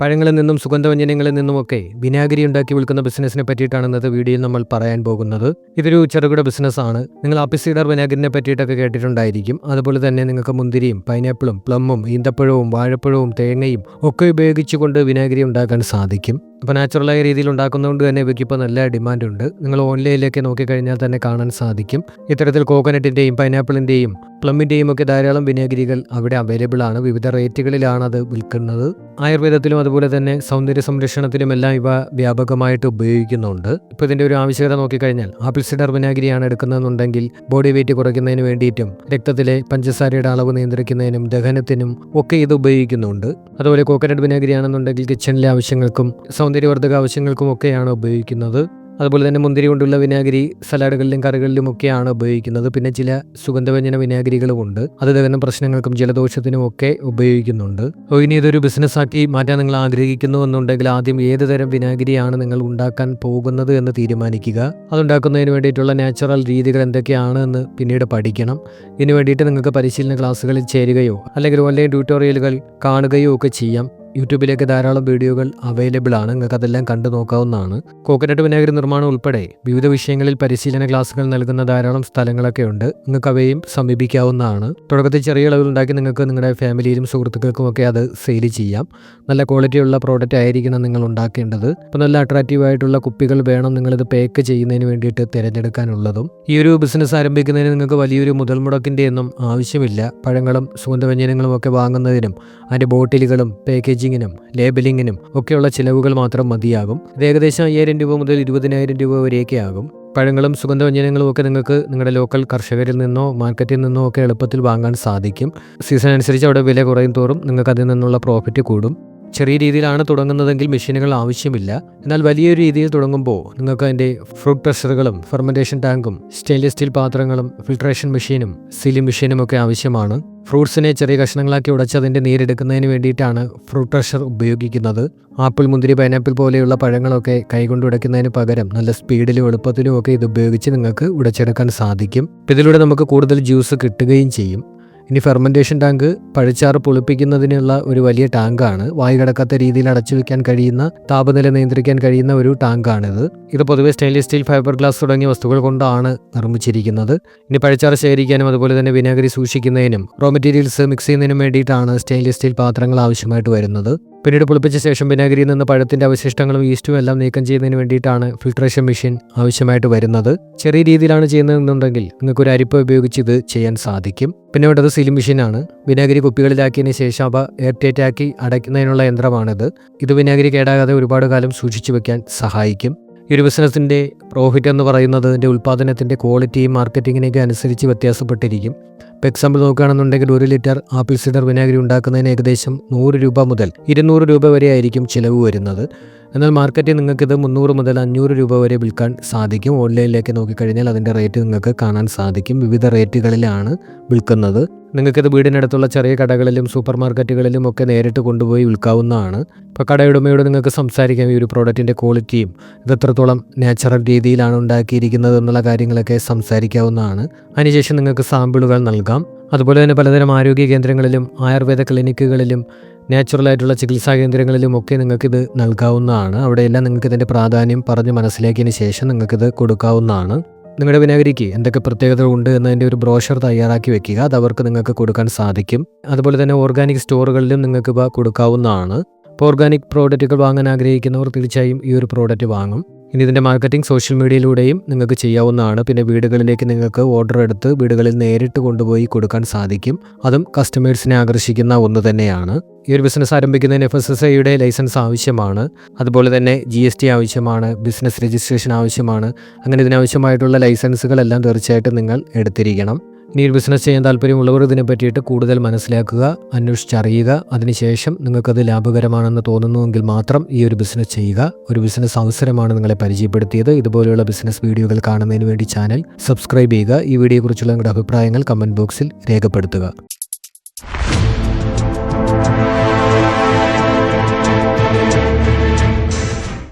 പഴങ്ങളിൽ നിന്നും സുഗന്ധവ്യഞ്ജനങ്ങളിൽ നിന്നുമൊക്കെ വിനാഗിരി ഉണ്ടാക്കി വിൽക്കുന്ന ബിസിനസ്സിനെ പറ്റിയിട്ടാണ് ഇന്നത്തെ വീഡിയോയിൽ നമ്മൾ പറയാൻ പോകുന്നത്. ഇതൊരു ചെറുകിട ബിസിനസ്സാണ്. നിങ്ങൾ ആപ്പിൾ സീഡർ വിനാഗിരിനെ പറ്റിയിട്ടൊക്കെ കേട്ടിട്ടുണ്ടായിരിക്കും. അതുപോലെ തന്നെ നിങ്ങൾക്ക് മുന്തിരിയും പൈനാപ്പിളും പ്ലമ്മും ഈന്തപ്പഴവും വാഴപ്പഴവും തേങ്ങയും ഒക്കെ ഉപയോഗിച്ചുകൊണ്ട് വിനാഗിരി ഉണ്ടാക്കാൻ സാധിക്കും. അപ്പോൾ നാച്ചുറലായ രീതിയിൽ ഉണ്ടാക്കുന്നതുകൊണ്ട് തന്നെ ഇവയ്ക്ക് ഇപ്പോൾ നല്ല ഡിമാൻഡുണ്ട്. നിങ്ങൾ ഓൺലൈനിലേക്ക് നോക്കിക്കഴിഞ്ഞാൽ തന്നെ കാണാൻ സാധിക്കും. ഇത്തരത്തിൽ കോക്കനട്ടിന്റെയും പൈനാപ്പിളിന്റെയും പ്ലമ്മിന്റെയും ഒക്കെ ധാരാളം വിനാഗിരികൾ അവിടെ അവൈലബിൾ ആണ്. വിവിധ റേറ്റുകളിലാണ് അത് വിൽക്കുന്നത്. ആയുർവേദത്തിലും അതുപോലെ തന്നെ സൗന്ദര്യ സംരക്ഷണത്തിലും എല്ലാം ഇവ വ്യാപകമായിട്ട് ഉപയോഗിക്കുന്നുണ്ട്. ഇപ്പോൾ ഇതിന്റെ ഒരു ആവശ്യകത നോക്കിക്കഴിഞ്ഞാൽ ആപ്പിൾ സിഡർ വിനാഗിരിയാണ് എടുക്കുന്നതെന്നുണ്ടെങ്കിൽ ബോഡി വെയിറ്റ് കുറയ്ക്കുന്നതിന് വേണ്ടിയിട്ടും രക്തത്തിലെ പഞ്ചസാരയുടെ അളവ് നിയന്ത്രിക്കുന്നതിനും ദഹനത്തിനും ഒക്കെ ഇത് ഉപയോഗിക്കുന്നുണ്ട്. അതുപോലെ കോക്കനട്ട് വിനാഗിരിയാണെന്നുണ്ടെങ്കിൽ കിച്ചണിലെ ആവശ്യങ്ങൾക്കും സൗന്ദര്യവർദ്ധക ആവശ്യങ്ങൾക്കുമൊക്കെയാണ് ഉപയോഗിക്കുന്നത്. അതുപോലെ തന്നെ മുന്തിരി കൊണ്ടുള്ള വിനാഗിരി സലാഡുകളിലും കറികളിലും ഒക്കെയാണ് ഉപയോഗിക്കുന്നത്. പിന്നെ ചില സുഗന്ധവ്യഞ്ജന വിനാഗിരികളുമുണ്ട്. അത് ദഹന പ്രശ്നങ്ങൾക്കും ജലദോഷത്തിനും ഒക്കെ ഉപയോഗിക്കുന്നുണ്ട് ഇനി ഇതൊരു ബിസിനസ്സാക്കി മാറ്റാൻ നിങ്ങൾ ആഗ്രഹിക്കുന്നു എന്നുണ്ടെങ്കിൽ ആദ്യം ഏത് തരം വിനാഗിരിയാണ് നിങ്ങൾ ഉണ്ടാക്കാൻ പോകുന്നത് എന്ന് തീരുമാനിക്കുക. അതുണ്ടാക്കുന്നതിന് വേണ്ടിയിട്ടുള്ള നാച്ചുറൽ രീതികൾ എന്തൊക്കെയാണ് എന്ന് പിന്നീട് പഠിക്കണം. ഇതിനു വേണ്ടിയിട്ട് നിങ്ങൾക്ക് പരിശീലന ക്ലാസ്സുകളിൽ ചേരുകയോ അല്ലെങ്കിൽ ഓൺലൈൻ ട്യൂട്ടോറിയലുകൾ കാണുകയോ ഒക്കെ ചെയ്യാം. യൂട്യൂബിലേക്ക് ധാരാളം വീഡിയോകൾ അവൈലബിൾ ആണ്. നിങ്ങൾക്ക് അതെല്ലാം കണ്ടു നോക്കാവുന്നതാണ്. കോക്കനട്ട് വിനാഗിരി നിർമ്മാണം ഉൾപ്പെടെ വിവിധ വിഷയങ്ങളിൽ പരിശീലന ക്ലാസുകൾ നൽകുന്ന ധാരാളം സ്ഥലങ്ങളൊക്കെ ഉണ്ട്. നിങ്ങൾക്ക് അവയും സമീപിക്കാവുന്നതാണ്. തുടക്കത്തിൽ ചെറിയ അളവിൽ ഉണ്ടാക്കി നിങ്ങൾക്ക് നിങ്ങളുടെ ഫാമിലിയിലും സുഹൃത്തുക്കൾക്കും ഒക്കെ അത് സെയിൽ ചെയ്യാം. നല്ല ക്വാളിറ്റിയുള്ള പ്രോഡക്റ്റ് ആയിരിക്കണം നിങ്ങൾ ഉണ്ടാക്കേണ്ടത്. അപ്പോൾ നല്ല അട്രാക്റ്റീവ് ആയിട്ടുള്ള കുപ്പികൾ വേണം നിങ്ങളിത് പേക്ക് ചെയ്യുന്നതിന് വേണ്ടിയിട്ട് തിരഞ്ഞെടുക്കാനുള്ളതും. ഈ ഒരു ബിസിനസ് ആരംഭിക്കുന്നതിന് നിങ്ങൾക്ക് വലിയൊരു മുതൽ മുടക്കിന്റെ ഒന്നും ആവശ്യമില്ല. പഴങ്ങളും സുഗന്ധവ്യഞ്ജനങ്ങളും ഒക്കെ വാങ്ങുന്നതിനും അതിന്റെ ബോട്ടിലുകളും പാക്കേജിങ്ങിനും ലേബലിങ്ങിനും ഒക്കെയുള്ള ചിലവുകൾ മാത്രം മതിയാകും. ഇത് ഏകദേശം അയ്യായിരം രൂപ മുതൽ ഇരുപതിനായിരം രൂപ വരെയൊക്കെ ആകും പഴങ്ങളും സുഗന്ധവ്യഞ്ജനങ്ങളും ഒക്കെ നിങ്ങൾക്ക് നിങ്ങളുടെ ലോക്കൽ കർഷകരിൽ നിന്നോ മാർക്കറ്റിൽ നിന്നോ ഒക്കെ എളുപ്പത്തിൽ വാങ്ങാൻ സാധിക്കും. സീസൺ അനുസരിച്ച് അവിടെ വില കുറയും തോറും നിങ്ങൾക്ക് അതിൽ നിന്നുള്ള പ്രോഫിറ്റ് കൂടും. ചെറിയ രീതിയിലാണ് തുടങ്ങുന്നതെങ്കിൽ മെഷീനുകൾ ആവശ്യമില്ല. എന്നാൽ വലിയൊരു രീതിയിൽ തുടങ്ങുമ്പോൾ നിങ്ങൾക്ക് അതിന്റെ ഫ്രൂട്ട് പ്രഷറുകളും ഫെർമെന്റേഷൻ ടാങ്കും സ്റ്റെയിൻലെസ് സ്റ്റീൽ പാത്രങ്ങളും ഫിൽട്രേഷൻ മെഷീനും സീലിംഗ് മെഷീനും ഒക്കെ ആവശ്യമാണ്. ഫ്രൂട്ട്സിനെ ചെറിയ കഷ്ണങ്ങളാക്കി ഉടച്ച് അതിന്റെ നീരെടുക്കുന്നതിന് വേണ്ടിയിട്ടാണ് ഫ്രൂട്ട് പ്രഷർ ഉപയോഗിക്കുന്നത്. ആപ്പിൾ മുന്തിരി പൈനാപ്പിൾ പോലെയുള്ള പഴങ്ങളൊക്കെ കൈകൊണ്ട് ഉടയ്ക്കുന്നതിന് പകരം നല്ല സ്പീഡിലും എളുപ്പത്തിലും ഒക്കെ ഇത് ഉപയോഗിച്ച് നിങ്ങൾക്ക് ഉടച്ചെടുക്കാൻ സാധിക്കും. ഇതിലൂടെ നമുക്ക് കൂടുതൽ ജ്യൂസ് കിട്ടുകയും ചെയ്യും. ഇനി ഫെർമെന്റേഷൻ ടാങ്ക് പഴച്ചാറ് പുളിപ്പിക്കുന്നതിനുള്ള ഒരു വലിയ ടാങ്കാണ് വായു കിടക്കാത്ത രീതിയിൽ അടച്ചു വയ്ക്കാൻ കഴിയുന്ന താപനില നിയന്ത്രിക്കാൻ കഴിയുന്ന ഒരു ടാങ്കാണിത് ഇത് പൊതുവെ സ്റ്റെയിൻലെസ് സ്റ്റീൽ ഫൈബർ ഗ്ലാസ് തുടങ്ങിയ വസ്തുക്കൾ കൊണ്ടാണ് നിർമ്മിച്ചിരിക്കുന്നത്. ഇനി പഴച്ചാറ് ശേഖരിക്കാനും അതുപോലെ തന്നെ വിനാഗിരി സൂക്ഷിക്കുന്നതിനും റോ മെറ്റീരിയൽസ് മിക്സ് ചെയ്യുന്നതിനും വേണ്ടിയിട്ടാണ് സ്റ്റെയിൻലെസ് സ്റ്റീൽ പാത്രങ്ങൾ ആവശ്യമായിട്ട് വരുന്നത്. പിന്നീട് പുളിപ്പിച്ച ശേഷം വിനാഗിരിയിൽ നിന്ന് പഴത്തിന്റെ അവശിഷ്ടങ്ങളും ഈസ്റ്റും എല്ലാം നീക്കം ചെയ്യുന്നതിന് വേണ്ടിയിട്ടാണ് ഫിൽട്രേഷൻ മെഷീൻ ആവശ്യമായിട്ട് വരുന്നത്. ചെറിയ രീതിയിലാണ് ചെയ്യുന്നതെന്നുണ്ടെങ്കിൽ നിങ്ങൾക്ക് ഒരു അരിപ്പ ഉപയോഗിച്ച് ഇത് ചെയ്യാൻ സാധിക്കും. പിന്നെ വേണ്ടത് സീലിംഗ് മെഷീനാണ്. വിനാഗിരി കുപ്പികളിലാക്കിയതിന് ശേഷം അവ എയർ ടൈറ്റ് ആക്കി അടയ്ക്കുന്നതിനുള്ള യന്ത്രമാണിത്. ഇത് വിനാഗിരി കേടാകാതെ ഒരുപാട് കാലം സൂക്ഷിച്ചു വെക്കാൻ സഹായിക്കും. ഈ ഒരു ബിസിനസ്സിന്റെ പ്രോഫിറ്റ് എന്ന് പറയുന്നത് അതിന്റെ ഉൽപ്പാദനത്തിന്റെ ക്വാളിറ്റിയും മാർക്കറ്റിങ്ങിനെയൊക്കെ അനുസരിച്ച് വ്യത്യാസപ്പെട്ടിരിക്കും. ഇപ്പോൾ എക്സാമ്പിൾ നോക്കുകയാണെന്നുണ്ടെങ്കിൽ ഒരു ലിറ്റർ ആപ്പിൾ സിഡർ വിനാഗിരി ഉണ്ടാക്കുന്നതിന് ഏകദേശം നൂറ് രൂപ മുതൽ ഇരുന്നൂറ് രൂപ വരെ ആയിരിക്കും ചിലവ് വരുന്നത്. എന്നാൽ മാർക്കറ്റിൽ നിങ്ങൾക്കിത് മുന്നൂറ് മുതൽ അഞ്ഞൂറ് രൂപ വരെ വിൽക്കാൻ സാധിക്കും. ഓൺലൈനിലേക്ക് നോക്കിക്കഴിഞ്ഞാൽ അതിന്റെ റേറ്റ് നിങ്ങൾക്ക് കാണാൻ സാധിക്കും. വിവിധ റേറ്റുകളിലാണ് വിൽക്കുന്നത്. നിങ്ങൾക്കിത് വീടിനടുത്തുള്ള ചെറിയ കടകളിലും സൂപ്പർ മാർക്കറ്റുകളിലും ഒക്കെ നേരിട്ട് കൊണ്ടുപോയി വിൽക്കാവുന്നതാണ്. ഇപ്പോൾ കടയുടമയോട് നിങ്ങൾക്ക് സംസാരിക്കാം. ഈ ഒരു പ്രോഡക്റ്റിന്റെ ക്വാളിറ്റിയും ഇത് എത്രത്തോളം നാച്ചുറൽ രീതിയിലാണ് ഉണ്ടാക്കിയിരിക്കുന്നത് എന്നുള്ള കാര്യങ്ങളൊക്കെ സംസാരിക്കാവുന്നതാണ്. അതിനുശേഷം നിങ്ങൾക്ക് സാമ്പിളുകൾ നൽകാം. അതുപോലെ തന്നെ പലതരം ആരോഗ്യ കേന്ദ്രങ്ങളിലും ആയുർവേദ ക്ലിനിക്കുകളിലും നാച്ചുറലായിട്ടുള്ള ചികിത്സാ കേന്ദ്രങ്ങളിലും ഒക്കെ നിങ്ങൾക്കിത് നൽകാവുന്നതാണ്. അവിടെയെല്ലാം നിങ്ങൾക്ക് ഇതിന്റെ പ്രാധാന്യം പറഞ്ഞ് മനസ്സിലാക്കിയതിന് ശേഷം നിങ്ങൾക്കിത് കൊടുക്കാവുന്നതാണ്. നിങ്ങളുടെ വിനാഗിരിക്ക് എന്തൊക്കെ പ്രത്യേകത ഉണ്ട് എന്നതിന്റെ ഒരു ബ്രോഷർ തയ്യാറാക്കി വെക്കുക. അത് അവർക്ക് നിങ്ങൾക്ക് കൊടുക്കാൻ സാധിക്കും. അതുപോലെ തന്നെ ഓർഗാനിക് സ്റ്റോറുകളിലും നിങ്ങൾക്ക് ഇവ കൊടുക്കാവുന്നതാണ്. ഇപ്പോൾ ഓർഗാനിക് പ്രോഡക്റ്റുകൾ വാങ്ങാൻ ആഗ്രഹിക്കുന്നവർ തീർച്ചയായും ഈ ഒരു പ്രോഡക്റ്റ് വാങ്ങും. ഇനി ഇതിന്റെ മാർക്കറ്റിംഗ് സോഷ്യൽ മീഡിയയിലൂടെയും നിങ്ങൾക്ക് ചെയ്യാവുന്നതാണ്. പിന്നെ വീടുകളിലേക്ക് നിങ്ങൾക്ക് ഓർഡർ എടുത്ത് വീടുകളിൽ നേരിട്ട് കൊണ്ടുപോയി കൊടുക്കാൻ സാധിക്കും. അതും കസ്റ്റമേഴ്സിനെ ആകർഷിക്കുന്ന ഒന്ന് തന്നെയാണ്. ഈ ഒരു ബിസിനസ് ആരംഭിക്കുന്നതിന് എഫ് എസ് എസ് ഐയുടെ ലൈസൻസ് ആവശ്യമാണ്. അതുപോലെ തന്നെ ജി എസ് ടി ആവശ്യമാണ് ബിസിനസ് രജിസ്ട്രേഷൻ ആവശ്യമാണ്. അങ്ങനെ ഇതിനാവശ്യമായിട്ടുള്ള ലൈസൻസുകളെല്ലാം തീർച്ചയായിട്ടും നിങ്ങൾ എടുത്തിരിക്കണം. ഇനി ഒരു ബിസിനസ് ചെയ്യാൻ താല്പര്യമുള്ളവർ ഇതിനെ പറ്റിയിട്ട് കൂടുതൽ മനസ്സിലാക്കുക അന്വേഷിച്ചറിയുക. അതിനുശേഷം നിങ്ങൾക്കത് ലാഭകരമാണെന്ന് തോന്നുന്നുവെങ്കിൽ മാത്രം ഈ ഒരു ബിസിനസ് ചെയ്യുക. ഒരു ബിസിനസ് അവസരമാണ് നിങ്ങളെ പരിചയപ്പെടുത്തിയത്. ഇതുപോലെയുള്ള ബിസിനസ് വീഡിയോകൾ കാണുന്നതിന് വേണ്ടി ചാനൽ സബ്സ്ക്രൈബ് ചെയ്യുക. ഈ വീഡിയോയെക്കുറിച്ചുള്ള നിങ്ങളുടെ അഭിപ്രായങ്ങൾ കമന്റ് ബോക്സിൽ രേഖപ്പെടുത്തുക.